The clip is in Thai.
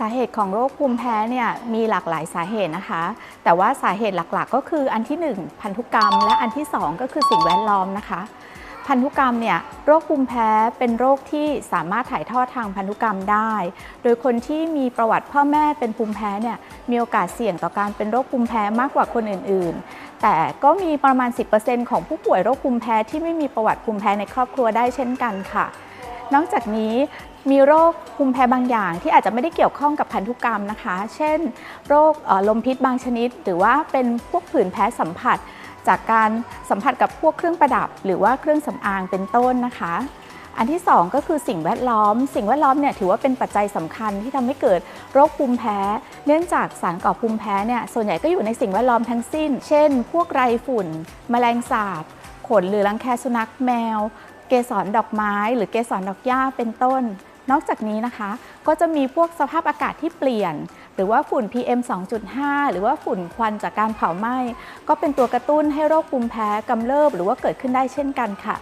สาเหตุของโรคภูมิแพ้เนี่ยมีหลากหลายสาเหตุนะคะ แต่ว่าสาเหตุหลักๆ ก็คืออันที่ 1 พันธุกรรม และอันที่ 2 ก็คือสิ่งแวดล้อมนะคะ พันธุกรรมเนี่ยโรคภูมิแพ้เป็นโรคที่สามารถถ่ายทอดทางพันธุกรรมได้ โดยคนที่มีประวัติพ่อแม่เป็นภูมิแพ้เนี่ยมีโอกาสเสี่ยงต่อการเป็นโรคภูมิแพ้มากกว่าคนอื่น ๆ แต่ก็มีประมาณ 10%ของผู้ป่วยโรคภูมิแพ้ที่ไม่มีประวัติภูมิแพ้ในครอบครัวได้เช่นกันค่ะ นอกจากนี้มีโรคภูมิแพ้บางอย่างที่อาจจะไม่ได้เกี่ยวข้องกับพันธุกรรมนะคะ เช่น โรคลมพิษบางชนิด หรือว่าเป็นพวกผื่นแพ้สัมผัส จากการสัมผัสกับพวกเครื่องประดับ หรือว่าเครื่องสำอางเป็นต้นนะคะ อันที่ 2 ก็คือสิ่งแวดล้อม สิ่งแวดล้อมเนี่ยถือว่าเป็นปัจจัยสำคัญที่ทำให้เกิดโรคภูมิแพ้ เนื่องจากสารก่อภูมิแพ้เนี่ยส่วนใหญ่ก็อยู่ในสิ่งแวดล้อมทั้งสิ้น เช่น พวกไรฝุ่น แมลงสาบขนหรือรังแคสุนัขแมว เกสรดอกไม้ หรือเกสรดอกหญ้าเป็นต้น นอกจากนี้นะคะ ก็จะมีพวกสภาพอากาศที่เปลี่ยน หรือว่าฝุ่น PM 2.5 หรือว่าฝุ่นควันจากการเผาไหม้ ก็เป็นตัวกระตุ้นให้โรคภูมิแพ้กำเริบหรือว่าเกิดขึ้นได้เช่นกันค่ะ